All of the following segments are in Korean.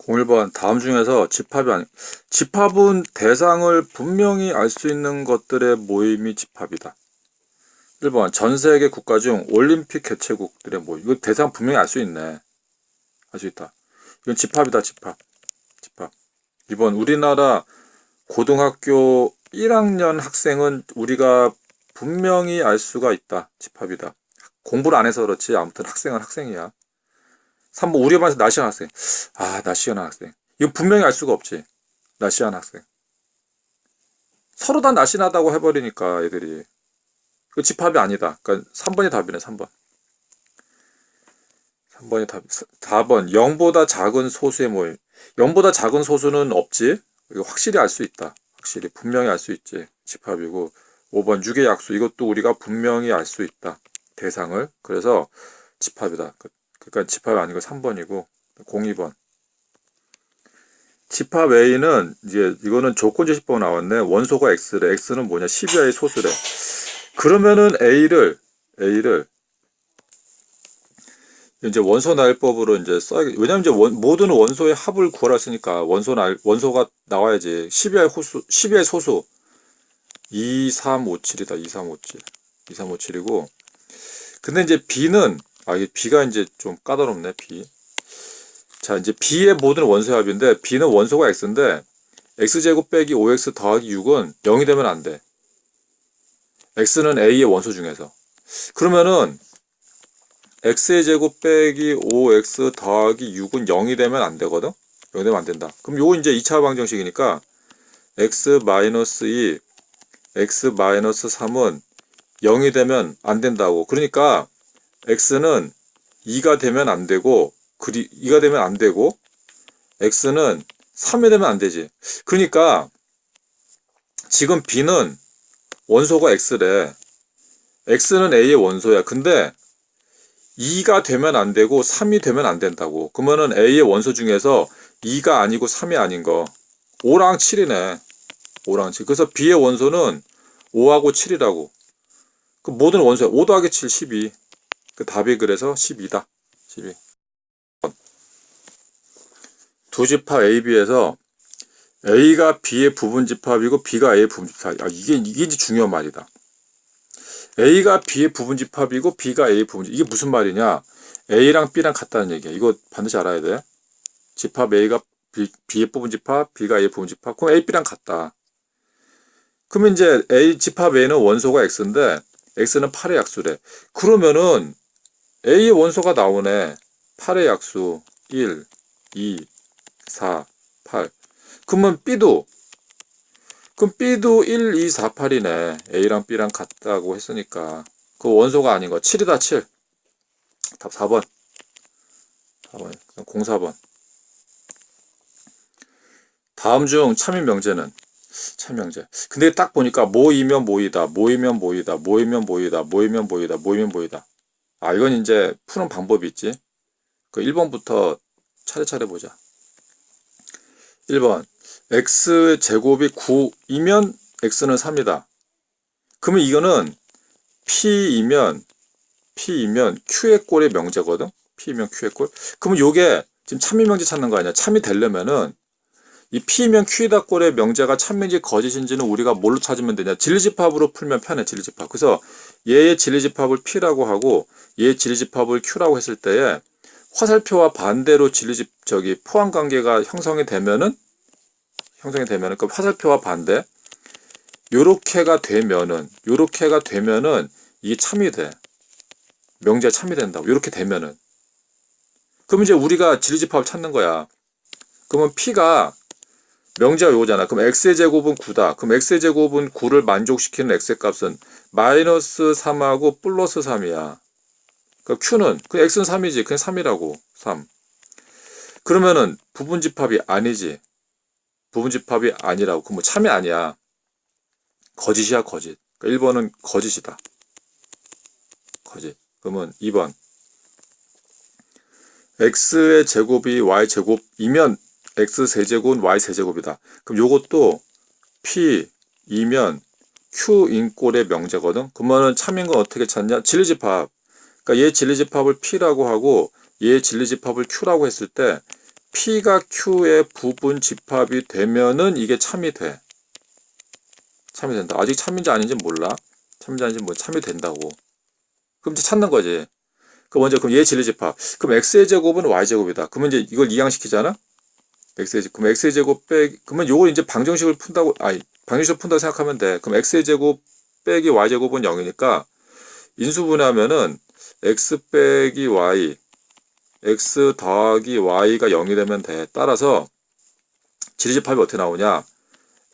01번 다음 중에서 집합이 아니 집합은 대상을 분명히 알 수 있는 것들의 모임이 집합이다. 1번 전 세계 국가 중 올림픽 개최국들의 모임. 이거 대상 분명히 알 수 있네. 알 수 있다. 이건 집합이다, 집합. 집합. 2번 우리나라 고등학교 1학년 학생은 우리가 분명히 알 수가 있다. 집합이다. 공부를 안 해서 그렇지 아무튼 학생은 학생이야. 3번 우리 반에서 나시한 학생. 아, 나시한 학생. 이거 분명히 알 수가 없지. 나시한 학생. 서로 다 나시하다고 해버리니까 애들이. 그 집합이 아니다. 그러니까 3번이 답이네, 3번. 3번이 답. 4번 0보다 작은 소수의 모임. 0보다 작은 소수는 없지. 이거 확실히 알 수 있다. 확실히 분명히 알 수 있지. 집합이고 5번 6의 약수. 이것도 우리가 분명히 알 수 있다. 대상을. 그래서 집합이다. 그- 그러니까 집합이 아니고 3번이고 02번. 집합 A는 이제 이거는 조건 제시법 나왔네. 원소가 X래. X는 뭐냐? 12화의 소수래. 그러면은 A를 A를 이제 원소 나열법으로 이제 써야 왜냐면 이제 원, 모든 원소의 합을 구하라 했으니까 원소 날 원소가 나와야지 12화의 호수 12화의 소수 2357이다 2357 2357이고 근데 이제 B는 아 이게 B가 이제 좀 까다롭네 B 자 이제 B의 모든 원소의 합인데 B는 원소가 X인데 X제곱 빼기 5X 더하기 6은 0이 되면 안 돼. X는 a의 원소 중에서. 그러면은 x의 제곱 빼기 5x 더하기 6은 0이 되면 안 되거든? 0이 되면 안 된다. 그럼 요거 이제 2차 방정식이니까 x 마이너스 2 x 마이너스 3은 0이 되면 안 된다고. 그러니까 x는 2가 되면 안 되고 그리 2가 되면 안 되고 x는 3이 되면 안 되지 그러니까 지금 b는 원소가 x래. x는 a의 원소야. 근데 2가 되면 안 되고 3이 되면 안 된다고. 그러면은 a의 원소 중에서 2가 아니고 3이 아닌 거. 5랑 7이네. 5랑 7. 그래서 b의 원소는 5하고 7이라고. 그 모든 원소야. 5 더하기 7, 12. 그 답이 그래서 12다. 12. 두 집합 A, B에서 A가 B의 부분 집합이고 B가 A의 부분 집합. 아, 이게 이게 이제 중요한 말이다. A가 B의 부분 집합이고 B가 A의 부분 집합. 이게 무슨 말이냐? A랑 B랑 같다는 얘기야. 이거 반드시 알아야 돼. 집합 A가 B, B의 부분 집합, B가 A의 부분 집합. 그럼 A, B랑 같다. 그러면 이제 A 집합 A는 원소가 X인데 X는 8의 약수래. 그러면은 A의 원소가 나오네. 8의 약수 1, 2, 4, 8. 그러면 B도 그럼 B도 1, 2, 4, 8이네. A랑 B랑 같다고 했으니까 그 원소가 아닌 거 7이다 7. 답 4번. 4번. 그럼 04번. 다음 중 참인 명제는 참인 명제. 근데 딱 보니까 모이면 모이다, 모이면 모이다, 모이면 모이다, 모이면 모이다, 모이면 모이다. 아 이건 이제 푸는 방법이 있지. 그 1번부터 차례차례 보자. 1번 x 제곱이 9이면 x는 3이다. 그러면 이거는 p이면 p이면 q의 꼴의 명제거든. p이면 q의 꼴. 그러면 요게 지금 참이 명제 찾는 거 아니야? 참이 되려면은 이 p이면 q이다 꼴의 명제가 참인지 거짓인지는 우리가 뭘로 찾으면 되냐? 진리집합으로 풀면 편해. 진리집합. 그래서 얘의 진리집합을 p라고 하고 얘의 진리집합을 q라고 했을 때에 화살표와 반대로 진리집 저기 포함 관계가 형성이 되면은 형성이 되면은 그 화살표와 반대 요렇게가 되면은 요렇게가 되면은 이게 참이 돼 명제가 참이 된다고 요렇게 되면은 그럼 이제 우리가 진리집합을 찾는 거야 그러면 p가 명제가 요거잖아. 그럼 x의 제곱은 9다. 그럼 x의 제곱은 9를 만족시키는 x의 값은 마이너스 3하고 플러스 3이야. 그러니까 q는 그 x는 3이지. 그냥 3이라고. 3 그러면은 부분 집합이 아니지. 부분 집합이 아니라고. 그럼 뭐 참이 아니야. 거짓이야 거짓. 그러니까 1번은 거짓이다. 거짓. 그러면 2번. x의 제곱이 y 제곱이면 x 세제곱은 y 세제곱이다 그럼 요것도 p 이면 q 인꼴의 명제거든 그러면은 참인 건 어떻게 찾냐 진리집합 그러니까 얘 진리집합을 p라고 하고 얘 진리집합을 q라고 했을 때 P가 Q의 부분 집합이 되면은 이게 참이 돼. 참이 된다. 아직 참인지 아닌지 몰라. 참인지 아닌지 뭐 참이 된다고. 그럼 이제 찾는 거지. 그 먼저 그럼 얘 진리 집합. 그럼 x의 제곱은 y 제곱이다. 그러면 이제 이걸 이항시키잖아. X의 제곱. 그럼 x의 제곱 빼 그러면 요걸 이제 방정식을 푼다고 아니 방정식을 푼다고 생각하면 돼. 그럼 x의 제곱 빼기 y 제곱은 0이니까 인수분해하면은 x 빼기 y x 더하기 y가 0이 되면 돼. 따라서 진리집합이 어떻게 나오냐?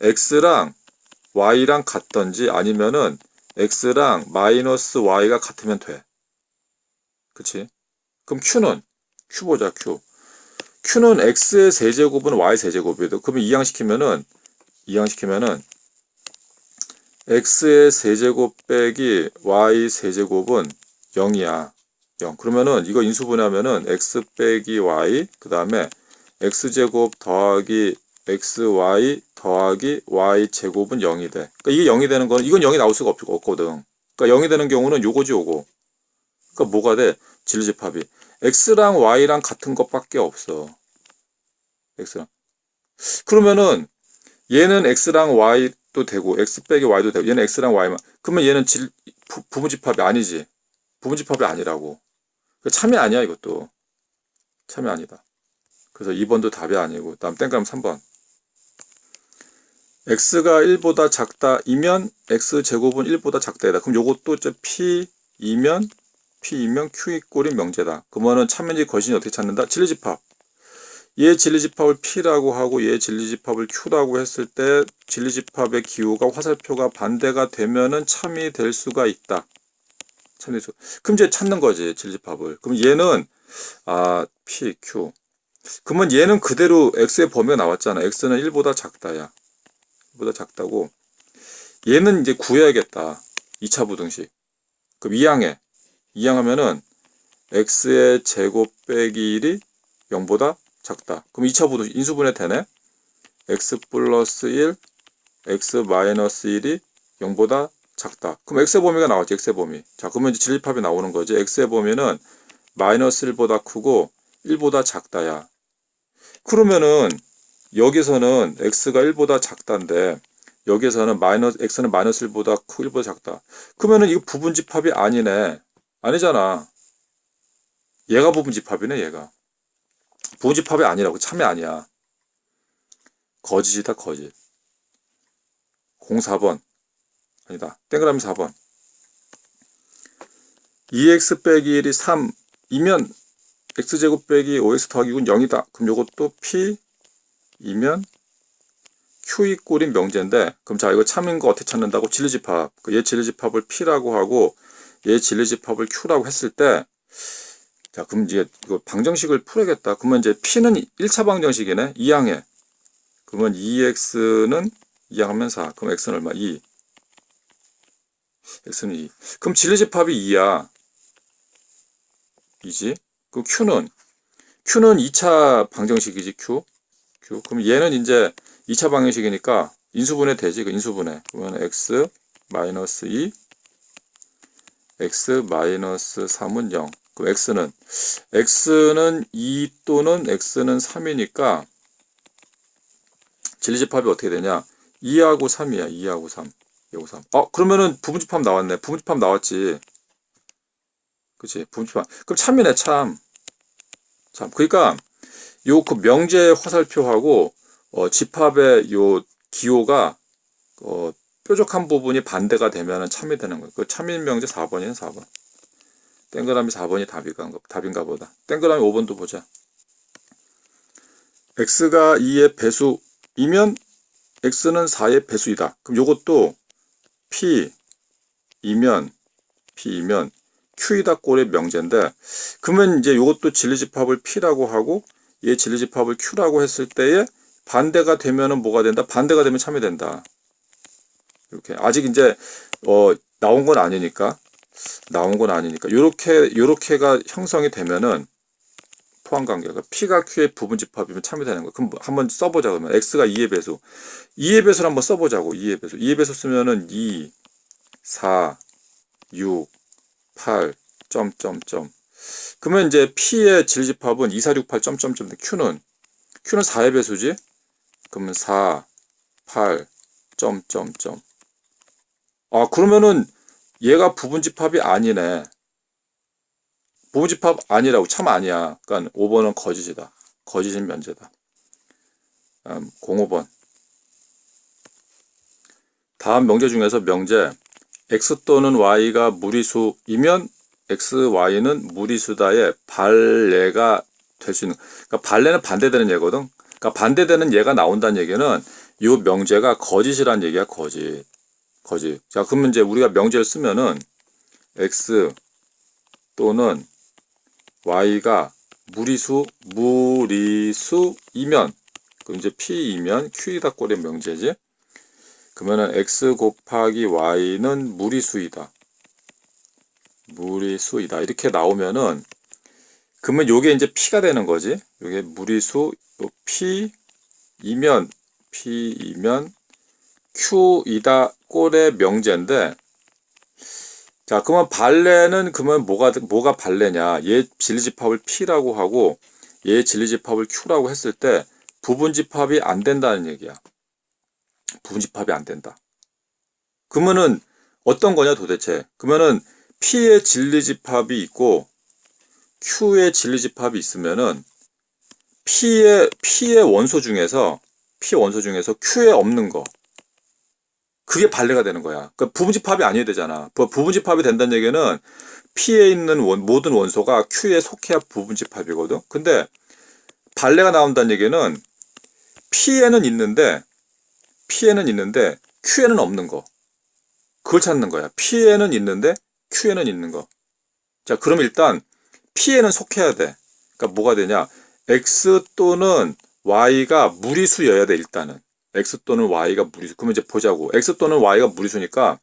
x랑 y랑 같던지 아니면은 x랑 마이너스 y가 같으면 돼. 그치? 그럼 q는 q 보자 q. q는 x의 세제곱은 y 세제곱이다. 그러면 이항시키면은 이항시키면은 x의 세제곱 빼기 y 세제곱은 0이야. 0. 그러면은 이거 인수분해하면은 x 빼기 y 그 다음에 x제곱 더하기 xy 더하기 y 제곱은 0이 돼. 그러니까 이게 0이 되는 거는 이건 0이 나올 수가 없, 없거든. 그러니까 0이 되는 경우는 요거지 요거. 그러니까 뭐가 돼? 진리집합이 x랑 y랑 같은 것밖에 없어. X랑. 그러면은 얘는 x랑 y도 되고 x 빼기 y도 되고 얘는 x랑 y만. 그러면 얘는 질, 부, 부분집합이 아니지. 부분집합이 아니라고. 그 참이 아니야 이것도. 참이 아니다. 그래서 2번도 답이 아니고 다음 땡그람 3번. x가 1보다 작다이면 x제곱은 1보다 작다이다. 그럼 요것도 p이면 p이면 q 꼴인 명제다. 그러면은 참면지 거신이 어떻게 찾는다? 진리집합. 얘 진리집합을 p라고 하고 얘 진리집합을 q라고 했을 때 진리집합의 기호가 화살표가 반대가 되면은 참이 될 수가 있다. 참이 수. 그럼 이제 찾는 거지 진리집합을. 그럼 얘는 아 p q. 그러면 얘는 그대로 x의 범위가 나왔잖아. x는 1보다 작다야. 보다 작다고 얘는 이제 구해야겠다 2차 부등식 그럼 2항에 2항하면은 x의 제곱 빼기 1이 0보다 작다 그럼 2차 부등식 인수분해 되네 x 플러스 1 x 마이너스 1이 0보다 작다 그럼 x의 범위가 나왔지 x의 범위 자 그러면 이제 진립합이 나오는 거지 x의 범위는 마이너스 1보다 크고 1보다 작다야 그러면은 여기서는 x가 1보다 작다인데 여기서는 마이너스 x는 마이너스 1보다 크고 1보다 작다. 그러면은 이거 부분 집합이 아니네. 아니잖아. 얘가 부분 집합이네 얘가. 부분집합이 아니라고 참이 아니야. 거짓이다 거짓. 04번 아니다. 땡그라미 4번 2x 빼기 1이 3이면 x제곱 빼기 5x 더하기 6은 0이다. 그럼 요것도 p 이면 Q이 꼴인 명제인데 그럼 자 이거 참인 거 어떻게 찾는다고 진리집합 그얘 진리집합을 P라고 하고 얘 진리집합을 Q라고 했을 때 자 그럼 이제 이거 방정식을 풀어야겠다 그러면 이제 P는 1차 방정식이네 2항에 그러면 2x는 2항하면 4 그럼 x는 얼마? 2 x는 2 그럼 진리집합이 2야 2지 그 Q는 Q는 2차 방정식이지 Q q. 그럼 얘는 이제 2차 방정식이니까 인수분해 되지. 그 인수분해. 그러면 x 마이너스 2 x 마이너스 3은 0. 그럼 x는 x는 2 또는 x는 3이니까 진리집합이 어떻게 되냐? 2하고 3이야. 2하고 3. 2하고 3. 어, 그러면은 부분집합 나왔네. 부분집합 나왔지. 그치? 부분집합. 그럼 참이네, 참. 참. 그러니까 요 그 명제 화살표하고 어, 집합의 요 기호가 어, 뾰족한 부분이 반대가 되면 참이 되는 거예요. 그 참인 명제 4번이는 4번. 땡그라미 4번이 답인가, 답인가 보다. 땡그라미 5번도 보자. x가 2의 배수이면 x는 4의 배수이다. 그럼 요것도 p이면 p이면 q이다 꼴의 명제인데 그러면 이제 요것도 진리집합을 p라고 하고 얘 진리집합을 q라고 했을 때에 반대가 되면은 뭐가 된다? 반대가 되면 참이 된다. 이렇게 아직 이제 어 나온 건 아니니까 나온 건 아니니까 요렇게 요렇게가 형성이 되면은 포함 관계가 P가 Q의 부분 집합이면 참이 되는 거. 그럼 한번 써보자 그러면 X가 2의 배수. 2의 배수를 한번 써보자고. 2의 배수. 2의 배수 쓰면은 2, 4, 6, 8, 점, 점, 점. 그러면 이제 P의 질 집합은 2, 4, 6, 8, 점, 점, 점. Q는 Q는 4의 배수지? 그러면 4, 8, 점, 점, 점. 아, 그러면은 얘가 부분집합이 아니네. 부분집합 아니라고 참 아니야. 그러니까 5번은 거짓이다. 거짓인 면제다. 음, 05번. 다음 명제 중에서 명제 x 또는 y가 무리수이면 x, y는 무리수다의 발레가 될 수 있는. 그러니까 발레는 반대되는 얘거든. 그러니까 반대되는 얘가 나온다는 얘기는 이 명제가 거짓이란 얘기야, 거짓. 거짓. 자, 그러면 이제 우리가 명제를 쓰면은 x 또는 y가 무리수, 무리수이면, 그럼 이제 p이면 q이다 꼴의 명제지. 그러면은 x 곱하기 y는 무리수이다. 무리수이다. 이렇게 나오면은 그러면 요게 이제 p가 되는 거지. 요게 무리수 요 p이면 p이면 q이다 꼴의 명제인데 자, 그러면 발레는 그러면 뭐가 뭐가 발레냐? 얘 진리집합을 p라고 하고 얘 진리집합을 q라고 했을 때 부분집합이 안 된다는 얘기야. 부분집합이 안 된다. 그러면은 어떤 거냐 도대체? 그러면은 P의 진리집합이 있고 Q의 진리집합이 있으면은 P의 P의 원소 중에서 P 원소 중에서 Q에 없는 거 그게 발레가 되는 거야. 그러니까 부분집합이 아니어야 되잖아. 부- 부분집합이 된다는 얘기는 P에 있는 원- 모든 원소가 Q에 속해야 부분집합이거든. 근데 발레가 나온다는 얘기는 P에는 있는데 P에는 있는데 Q에는 없는 거. 그걸 찾는 거야. P에는 있는데 Q에는 있는 거. 자, 그럼 일단 P에는 속해야 돼. 그러니까 뭐가 되냐? X 또는 Y가 무리수여야 돼, 일단은. X 또는 Y가 무리수. 그러면 이제 보자고. X 또는 Y가 무리수니까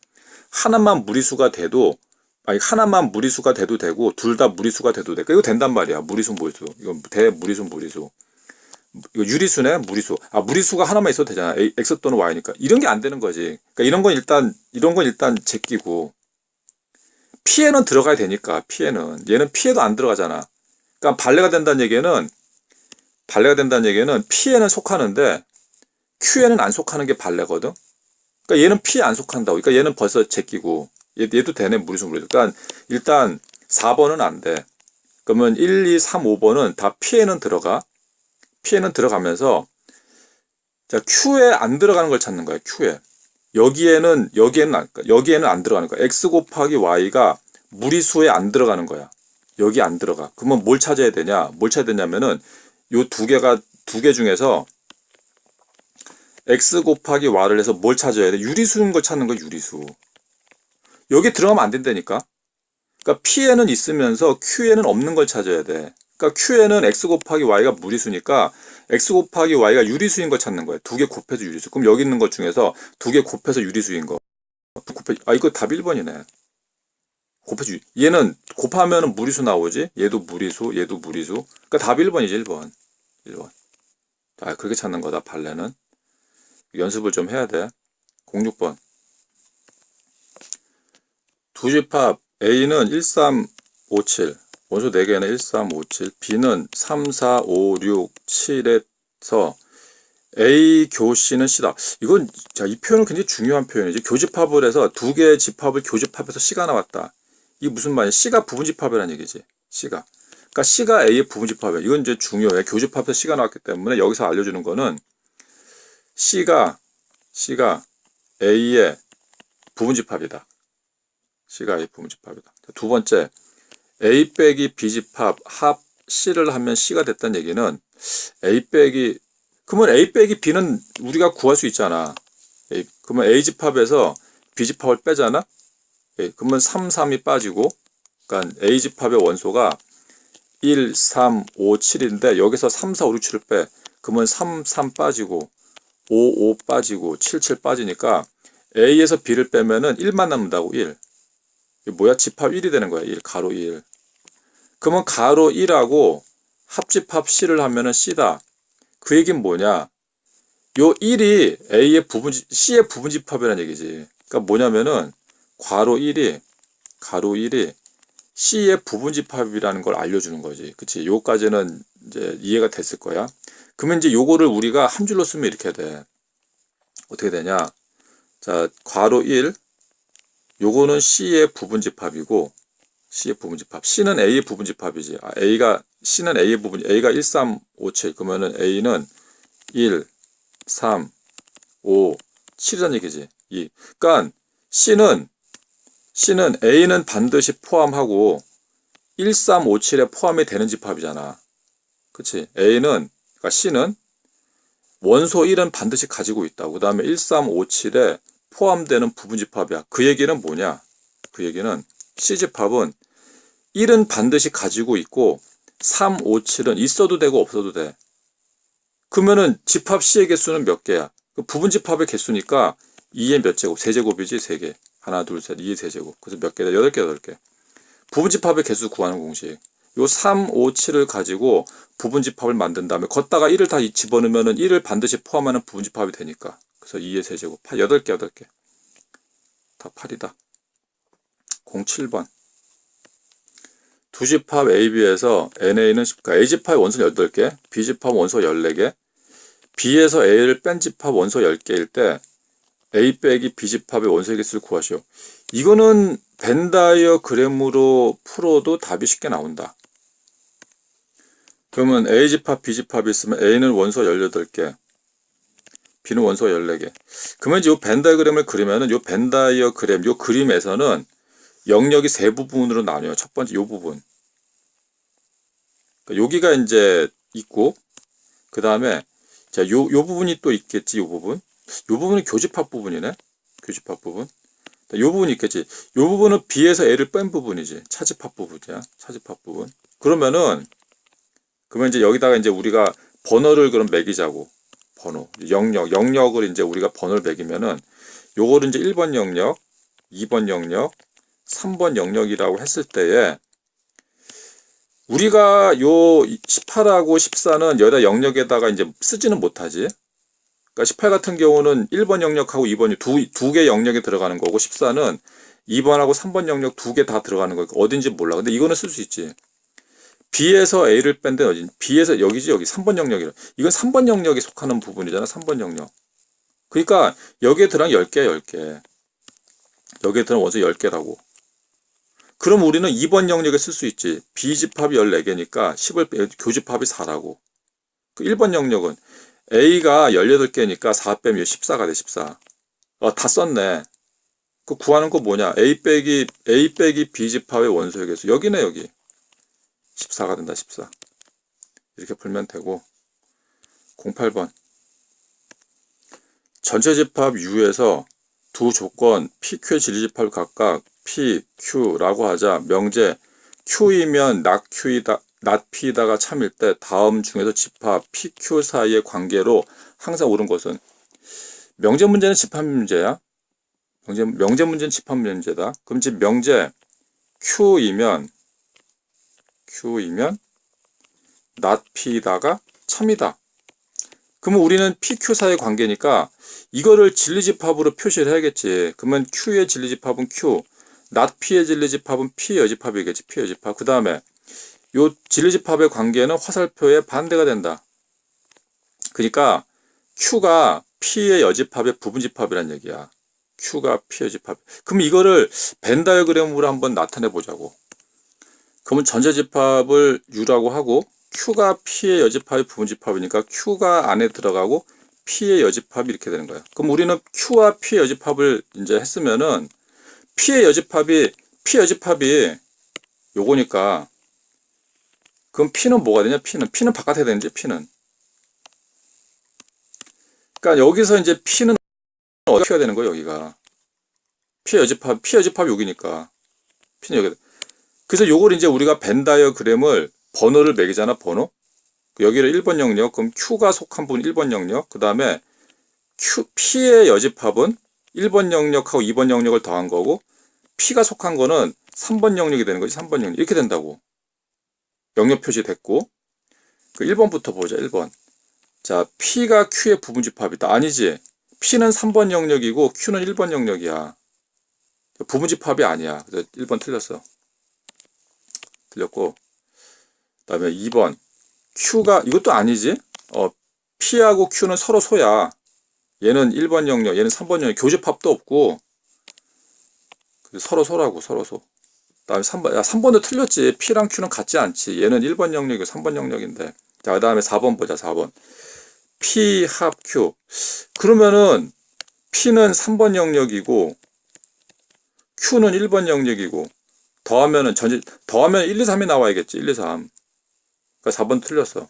하나만 무리수가 돼도 아니 하나만 무리수가 돼도 되고 둘 다 무리수가 돼도 돼. 그러니까 이거 된단 말이야. 무리수 무리수. 이거 대 무리수 무리수. 이거 유리수네 무리수. 아 무리수가 하나만 있어도 되잖아. X 또는 Y니까 이런 게 안 되는 거지. 그러니까 이런 건 일단 이런 건 일단 제끼고 P에는 들어가야 되니까 P에는 얘는 P에도 안 들어가잖아. 그러니까 발레가 된다는 얘기는 발레가 된다는 얘기는 P에는 속하는데 Q에는 안 속하는 게 발레거든. 그러니까 얘는 P에 안 속한다고. 그러니까 얘는 벌써 제끼고 얘, 얘도 되네 무리수 무리수. 그러니까 일단 4번은 안 돼. 그러면 1, 2, 3, 5번은 다 P에는 들어가. P에는 들어가면서 자 Q에 안 들어가는 걸 찾는 거야. Q에 여기에는 여기에는 안, 여기에는 안 들어가는 거야. X 곱하기 Y가 무리수에 안 들어가는 거야. 여기 안 들어가. 그러면 뭘 찾아야 되냐? 뭘 찾아야 되냐면은 요 두 개가 두 개 중에서 x 곱하기 y를 해서 뭘 찾아야 돼? 유리수인 걸 찾는 거 유리수. 여기 들어가면 안 된다니까. 그러니까 p에는 있으면서 q에는 없는 걸 찾아야 돼. 그러니까 q에는 x 곱하기 y가 무리수니까 x 곱하기 y가 유리수인 걸 찾는 거야. 두 개 곱해서 유리수. 그럼 여기 있는 것 중에서 두 개 곱해서 유리수인 거. 곱해 아 이거 답 1번이네. 곱해서 유- 얘는 곱하면은 무리수 나오지. 얘도 무리수, 얘도 무리수. 그러니까 답 1번이지 1번. 1번. 아 그렇게 찾는 거다 발레는. 연습을 좀 해야 돼. 06번. 두 집합 A는 1357, 원소 4개는 1357, B는 3, 4, 5, 6, 7에서 A 교씨는 C다. 이건 자, 이 표현은 굉장히 중요한 표현이지. 교집합을 해서 두 개의 집합을 교집합해서 C가 나왔다. 이게 무슨 말이야? C가 부분집합이라는 얘기지. C가. 그러니까 C가 A의 부분집합이야. 이건 이제 중요해. 교집합에서 C가 나왔기 때문에 여기서 알려주는 거는 C가 C가 A의 부분집합이다. C가 A 부분집합이다. 두 번째, A 빼기 B 집합 합 C를 하면 C가 됐다는 얘기는 A 빼기 그러면 A 빼기 B는 우리가 구할 수 있잖아. A, 그러면 A 집합에서 B 집합을 빼잖아. 예, 그러면 3, 3이 빠지고, 그러니까 A 집합의 원소가 1, 3, 5, 7인데 여기서 3, 4, 5, 6, 7을 빼. 그러면 3, 3 빠지고 5, 5 빠지고 7, 7 빠지니까 A에서 B를 빼면은 1만 남는다고 1. 이게 뭐야? 집합 1이 되는 거야. 1. 가로 1. 그러면 가로 1하고 합집합 C를 하면은 C다. 그 얘기는 뭐냐? 요 1이 A의 부분, C의 부분집합이라는 얘기지. 그러니까 뭐냐면은 괄호 1이 가로 1이 C의 부분집합이라는 걸 알려주는 거지. 그치? 요까지는 이제 이해가 됐을 거야. 그러면 이제 요거를 우리가 한 줄로 쓰면 이렇게 돼. 어떻게 되냐? 자, 괄호 1. 요거는 C의 부분집합이고 C의 부분집합. C는 A의 부분집합이지. 아, A가 C는 A의 부분 A가 1, 3, 5, 7. 그러면은 A는 1, 3, 5, 7이라는 얘기지. 2. 그러니까 C는 C는 A는 반드시 포함하고 1, 3, 5, 7에 포함이 되는 집합이잖아. 그치? A는, 그러니까 C는 원소 1은 반드시 가지고 있다고. 그 다음에 1, 3, 5, 7에 포함되는 부분집합이야. 그 얘기는 뭐냐? 그 얘기는 C집합은 1은 반드시 가지고 있고 3, 5, 7은 있어도 되고 없어도 돼. 그러면은 집합 C의 개수는 몇 개야? 그 부분집합의 개수니까 2의 몇 제곱? 세제곱이지, 3개. 하나, 둘, 셋, 2의 세제곱. 그래서 몇 개다? 8개, 8개. 부분집합의 개수 구하는 공식. 요 3, 5, 7을 가지고 부분집합을 만든 다음에 걷다가 1을 다 집어넣으면은 1을 반드시 포함하는 부분집합이 되니까. 그래서 2의 세제곱. 8개, 8개. 다 8이다. 07번. 두 집합 AB에서 NA는 그러니까 A집합 원소 8개, B집합 원소 14개, B에서 A를 뺀 집합 원소 10개일 때 A 빼기 B집합의 원소의 개수를 구하시오. 이거는 벤 다이어 그램으로 풀어도 답이 쉽게 나온다. 그러면 A집합, B집합이 있으면 A는 원소 18개, B는 원소 14개. 그러면 이제 요 벤 다이어그램을 그리면은 요 벤 다이어그램, 요 그림에서는 영역이 세 부분으로 나뉘어요. 첫 번째 요 부분. 그러니까 여기가 이제 있고, 그 다음에 자, 요, 요 부분이 또 있겠지, 요 부분. 요 부분은 교집합 부분이네. 교집합 부분. 요 부분이 있겠지. 요 부분은 B에서 A를 뺀 부분이지. 차집합 부분이야. 차집합 부분. 그러면은, 그러면 이제 여기다가 이제 우리가 번호를 그럼 매기자고. 번호. 영역. 영역을 이제 우리가 번호를 매기면은, 요거를 이제 1번 영역, 2번 영역, 3번 영역이라고 했을 때에, 우리가 요 18하고 14는 여기다 영역에다가 이제 쓰지는 못하지. 그러니까 18 같은 경우는 1번 영역하고 2번이 두, 두 개 영역에 들어가는 거고 14는 2번하고 3번 영역 두 개 다 들어가는 거니까 어딘지 몰라. 근데 이거는 쓸 수 있지. B에서 A를 뺀 데는 어디? B에서 여기지 여기 3번 영역이라. 이건 3번 영역에 속하는 부분이잖아. 3번 영역. 그러니까 여기에 들어간 10개 10개. 여기에 들어간 원소 10개라고. 그럼 우리는 2번 영역에 쓸 수 있지. B집합이 14개니까 10을 빼, 교집합이 4라고. 그 1번 영역은 A가 18개니까 4 빼면 14가 돼, 14. 어, 다 썼네. 그 구하는 거 뭐냐? A 빼기, A 빼기 B집합의 원소의 개수. 여기네, 여기. 14가 된다, 14. 이렇게 풀면 되고. 08번. 전체 집합 U에서 두 조건 PQ의 진리집합을 각각 P, Q라고 하자 명제 Q이면 낙 Q이다, 낮 P이다가 참일 때 다음 중에서 집합 PQ 사이의 관계로 항상 옳은 것은 명제 문제는 집합 문제야. 명제, 명제 문제는 집합 문제다. 그럼 지금 명제 Q이면 Q이면 낮 P이다가 참이다. 그러면 우리는 PQ 사이의 관계니까 이거를 진리집합으로 표시를 해야겠지. 그러면 Q의 진리집합은 Q, 낮 P의 진리집합은 P 여집합이겠지. P 여집합. 그 다음에 요 진리집합의 관계는 화살표의 반대가 된다. 그러니까 Q가 P의 여집합의 부분집합이란 얘기야. Q가 P 여집합. 그럼 이거를 벤 다이어그램으로 한번 나타내 보자고. 그러면 전자집합을 U라고 하고 Q가 P의 여집합의 부분집합이니까 Q가 안에 들어가고 P의 여집합이 이렇게 되는 거예요. 그럼 우리는 Q와 P의 여집합을 이제 했으면은 P의 여집합이 P 여집합이 요거니까 그럼 P는 뭐가 되냐? P는 P는 바깥에 되는지 P는 그러니까 여기서 이제 P는 어떻게 해야 되는 거예요? 여기가 P 여집합 P 여집합이 여기니까 P는 여기 그래서 요걸 이제 우리가 벤 다이어그램을 번호를 매기잖아, 번호. 여기를 1번 영역, 그럼 Q가 속한 부분 1번 영역, 그 다음에 Q, P의 여집합은 1번 영역하고 2번 영역을 더한 거고, P가 속한 거는 3번 영역이 되는 거지, 3번 영역. 이렇게 된다고. 영역 표시 됐고, 그 1번부터 보자, 1번. 자, P가 Q의 부분집합이다. 아니지. P는 3번 영역이고, Q는 1번 영역이야. 부분집합이 아니야. 그래서 1번 틀렸어. 틀렸고, 그 다음에 2번 Q가 이것도 아니지 어 P하고 Q는 서로 소야. 얘는 1번 영역, 얘는 3번 영역. 교집합도 없고 서로 소라고 서로 소. 그다음에 3번 야 3번도 틀렸지. P랑 Q는 같지 않지. 얘는 1번 영역이고 3번 영역인데. 자, 그다음에 4번 보자. 4번. P 합 Q. 그러면은 P는 3번 영역이고 Q는 1번 영역이고 더하면은 전체 더하면 1, 2, 3이 나와야겠지. 1, 2, 3. 그러니까 4번 틀렸어.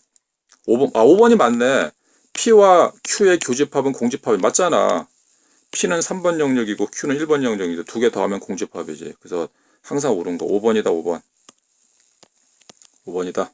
5번 아 5번이 맞네. P와 Q의 교집합은 공집합이 맞잖아. P는 3번 영역이고 Q는 1번 영역이고 두개 더하면 공집합이지. 그래서 항상 옳은 거 5번이다 5번. 5번이다.